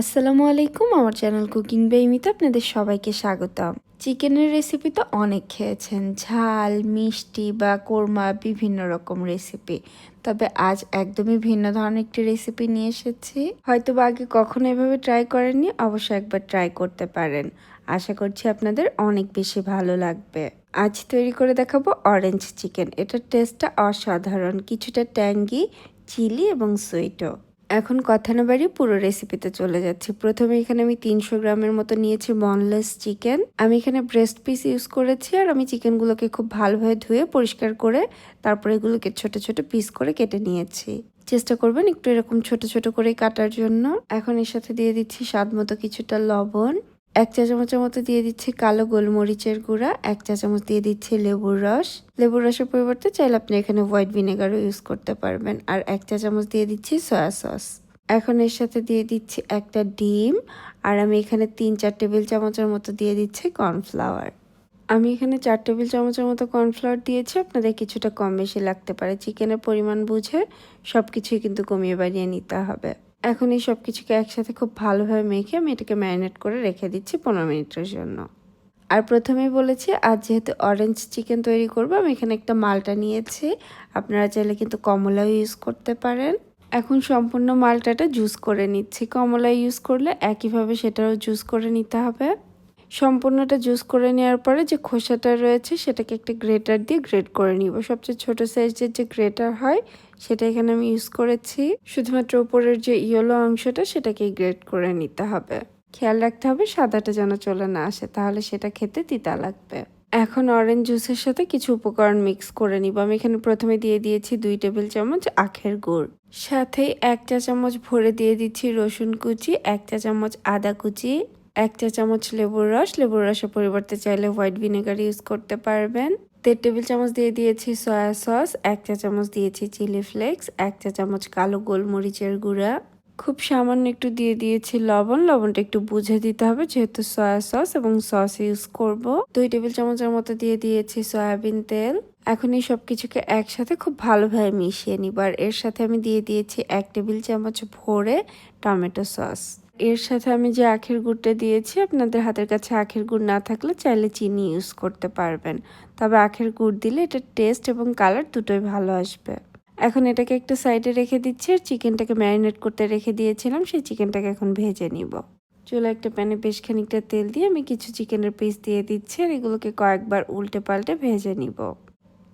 আসসালামু আলাইকুম, আমার চ্যানেল কুকিং বেইমিতে আপনাদের সবাইকে স্বাগতম। চিকেনের রেসিপি তো অনেক খেয়েছেন, ঝাল, মিষ্টি বা কোরমা বিভিন্ন রকম রেসিপি তবে আজ একদমই ভিন্ন ধরনের একটি রেসিপি নিয়ে এসেছি। হয়তো বা আগে কখনো এভাবে ট্রাই করেননি অবশ্যই একবার ট্রাই করতে পারেন। আশা করছি আপনাদের অনেক বেশি ভালো লাগবে। আজ তৈরি করে দেখাবো অরেঞ্জ চিকেন এটার টেস্টটা অসাধারণ, কিছুটা ট্যাঙ্গি, চিলি এবং সুইটও এখন কথা না বাড়ি পুরো রেসিপিতে চলে যাচ্ছি। প্রথমে এখানে আমি তিনশো গ্রামের মতো নিয়েছি বনলেস চিকেন আমি এখানে ব্রেস্ট পিস ইউজ করেছি আর আমি চিকেনগুলোকে খুব ভালোভাবে ধুয়ে পরিষ্কার করে তারপরে এগুলোকে ছোট ছোট পিস করে কেটে নিয়েছি। চেষ্টা করবেন একটু এরকম ছোট ছোট করে কাটার জন্য। এখন এর সাথে দিয়ে দিচ্ছি স্বাদ মতো কিছুটা লবণ। এক চা চামচের মতো দিয়ে দিচ্ছি কালো গোলমরিচের গুঁড়া, এক চা চামচ দিয়ে দিচ্ছি লেবুর রস। লেবুর রসের পরিবর্তে চাইলে আপনি এখানে হোয়াইট ভিনেগারও ইউজ করতে পারবেন। আর এক চা চামচ দিয়ে দিচ্ছি সয়া সস। এখন এর সাথে দিয়ে দিচ্ছি একটা ডিম, আর আমি এখানে তিন, চার টেবিল চামচের মতো দিয়ে দিচ্ছি কর্নফ্লাওয়ার। আমি এখানে চার টেবিল চামচের মতো কর্নফ্লাওয়ার দিয়েছি, আপনাদের কিছুটা কম বেশি লাগতে পারে। চিকেনের পরিমাণ বুঝে সব কিছুই কিন্তু কমিয়ে বাড়িয়ে নিতে হবে। এখন এই সব কিছুকে একসাথে খুব ভালোভাবে মেখে আমি এটাকে ম্যারিনেট করে রেখে দিচ্ছি পনেরো মিনিটের জন্য। আর প্রথমেই বলেছি, আজ যেহেতু অরেঞ্জ চিকেন তৈরি করব, আমি এখানে একটা মালটা নিয়েছি। আপনারা চাইলে কিন্তু কমলাও ইউজ করতে পারেন। এখন সম্পূর্ণ মালটাটা জুস করে নিচ্ছি। কমলা ইউজ করলে একইভাবে সেটাও জুস করে নিতে হবে। সম্পূর্ণটা জুস করে নেওয়ার পরে যে খোসাটা রয়েছে সেটাকে একটা গ্রেটার দিয়ে গ্রেট করে নিব। সবচেয়ে ছোট সাইজের যে গ্রেটার হয়, সেটা এখানে আমি ইউজ করেছি। শুধুমাত্র উপরের যে ইয়েলো অংশটা, সেটাকেই গ্রেট করে নিতে হবে। খেয়াল রাখতে হবে সাদাটা যেন চলে না আসে, তাহলে সেটা খেতে তিতা লাগবে। এখন অরেঞ্জ জুসের সাথে কিছু উপকরণ মিক্স করে নিব। আমি এখানে প্রথমে দিয়ে দিয়েছি দুই টেবিল চামচ আখের গুড়। সাথে এক চা চামচ ভরে দিয়ে দিচ্ছি রসুন কুচি, এক চা চামচ আদা কুচি এক চা চামচ লেবুর রস, লেবুর রসের পরিবর্তে চাইলে হোয়াইট ভিনেগার ইউজ করতে পারবেন। দেড় টেবিল চামচ দিয়ে দিয়েছি সয়া সস, এক চা চামচ দিয়েছি চিলি ফ্লেক্স, এক চা চামচ কালো গোলমরিচের গুঁড়া। খুব সামান্য একটু দিয়ে দিয়েছি লবণ, লবণটা একটু বুঝে দিতে হবে যেহেতু সয়া সস এবং সস ইউজ করব। দুই টেবিল চামচের মতো দিয়ে দিয়েছি সয়াবিন তেল। এখন এই সব কিছুকে একসাথে খুব ভালোভাবে মিশিয়ে নিব। আর এর সাথে আমি দিয়ে দিয়েছি এক টেবিল চামচ ভরে টমেটো সস। এর সাথে আমি যে আখের গুড়টা দিয়েছি, আপনাদের হাতের কাছে আখের গুড় না থাকলে চাইলে চিনি ইউজ করতে পারবেন। তবে আখের গুড় দিলে এটা টেস্ট এবং কালার দুটোই ভালো আসবে। এখন এটাকে একটু সাইডে রেখে দিচ্ছি আর চিকেনটাকে ম্যারিনেট করতে রেখে দিয়েছিলাম, সেই চিকেনটাকে এখন ভেজে নিব। চুলা একটা প্যানে বেশ খানিকটা তেল দিয়ে আমি কিছু চিকেনের পিস দিয়ে দিচ্ছি আর এগুলোকে কয়েকবার উল্টে পাল্টে ভেজে নিব।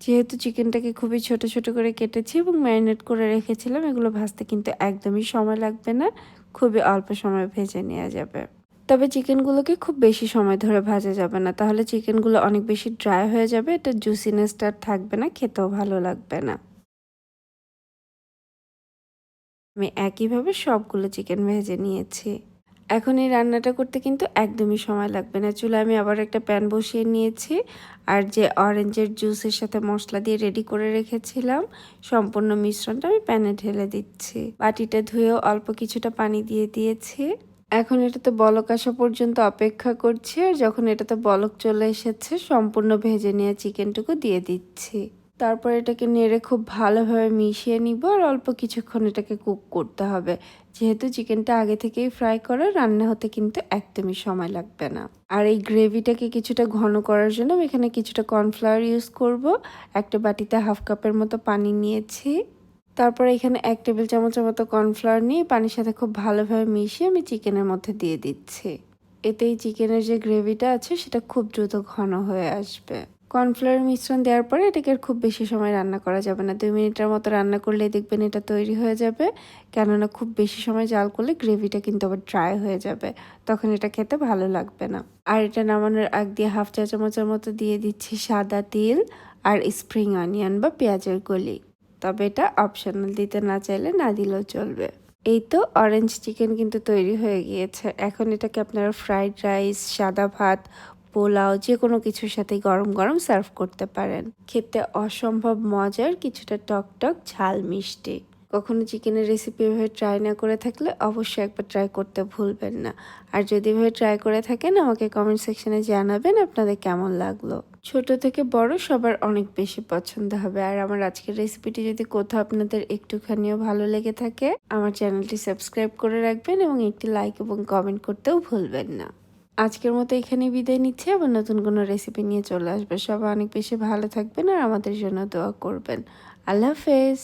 যেহেতু চিকেনটাকে খুবই ছোট ছোট করে কেটেছি এবং ম্যারিনেট করে রেখেছিলাম, এগুলো ভাজতে কিন্তু একদমই সময় লাগবে না। খুবই অল্প সময় ভেজে নেওয়া যাবে। তবে চিকেনগুলোকে খুব বেশি সময় ধরে ভাজা যাবে না। তাহলে চিকেনগুলো অনেক বেশি ড্রাই হয়ে যাবে এটা জুসিনেসটা থাকবে না, খেতেও ভালো লাগবে না। আমি একইভাবে সবগুলো চিকেন ভেজে নিয়েছি। এখন এই রান্নাটা করতে কিন্তু একদমই সময় লাগবে না। চুলে আমি আবার একটা প্যান বসিয়ে নিয়েছি আর যে অরেঞ্জের জুসের সাথে মশলা দিয়ে রেডি করে রেখেছিলাম, সম্পূর্ণ মিশ্রণটা আমি প্যানে ঢেলে দিচ্ছি। বাটিটা ধুয়েও অল্প কিছুটা পানি দিয়ে দিয়েছি। এখন এটাতে বলক আসা পর্যন্ত অপেক্ষা করছি আর যখন এটাতে বলক চলে এসেছে, সম্পূর্ণ ভেজে নেওয়া চিকেনটুকু দিয়ে দিচ্ছি। তারপর এটাকে নেড়ে খুব ভালোভাবে মিশিয়ে নিব আর অল্প কিছুক্ষণ এটাকে কুক করতে হবে। যেহেতু চিকেনটা আগে থেকেই ফ্রাই করা, রান্না হতে কিন্তু একদমই সময় লাগবে না। আর এই গ্রেভিটাকে কিছুটা ঘন করার জন্য আমি এখানে কিছুটা কর্নফ্লাওয়ার ইউজ করব। একটা বাটিতে হাফ কাপের মতো পানি নিয়েছি। তারপর এখানে এক টেবিল চামচের মতো কর্নফ্লাওয়ার নিয়ে পানির সাথে খুব ভালোভাবে মিশিয়ে আমি চিকেনের মধ্যে দিয়ে দিচ্ছি। এতেই চিকেনের যে গ্রেভিটা আছে, সেটা খুব দ্রুত ঘন হয়ে আসবে। কর্নফ্লাওয়ার মিশ্রণ দেওয়ার পরে এটাকে খুব বেশি সময় রান্না করা যাবে না। দুই মিনিটের মতো রান্না করলে দেখবেন এটা তৈরি হয়ে যাবে। কেননা খুব বেশি সময় জাল করলে গ্রেভিটা কিন্তু আবার ড্রাই হয়ে যাবে। তখন এটা খেতে ভালো লাগবে না। আর এটা নামানোর আগ দিয়ে হাফ চা চামচের মতো দিয়ে দিচ্ছি সাদা তিল আর স্প্রিং অনিয়ন বা পেঁয়াজের গলি। তবে এটা অপশনাল দিতে না চাইলে না দিলেও চলবে। এই তো অরেঞ্জ চিকেন কিন্তু তৈরি হয়ে গিয়েছে। এখন এটাকে আপনারা ফ্রাইড রাইস সাদা ভাত পোলাও, যে কোনো কিছুর সাথে গরম গরম সার্ভ করতে পারেন। খেতে অসম্ভব মজার কিছুটা টক টক ঝাল মিষ্টি। কখনো চিকেনের রেসিপি এভাবে ট্রাই না করে থাকলে অবশ্যই একবার ট্রাই করতে ভুলবেন না। আর যদি এভাবে ট্রাই করে থাকেন, আমাকে কমেন্ট সেকশনে জানাবেন আপনাদের কেমন লাগল। ছোট থেকে বড় সবার অনেক বেশি পছন্দ হবে। আর আমার আজকের রেসিপিটি যদি কোথাও আপনাদের একটুখানিও ভালো লেগে থাকে, আমার চ্যানেলটি সাবস্ক্রাইব করে রাখবেন এবং একটি লাইক এবং কমেন্ট করতেও ভুলবেন না। আজকের মতো এখানে বিদায় নিচ্ছি। আবার নতুন কোনো রেসিপি নিয়ে চলে আসবে। সবাই অনেক বেশি ভালো থাকবেন আর আমাদের জন্য দোয়া করবেন। আল্লাহ হাফেজ।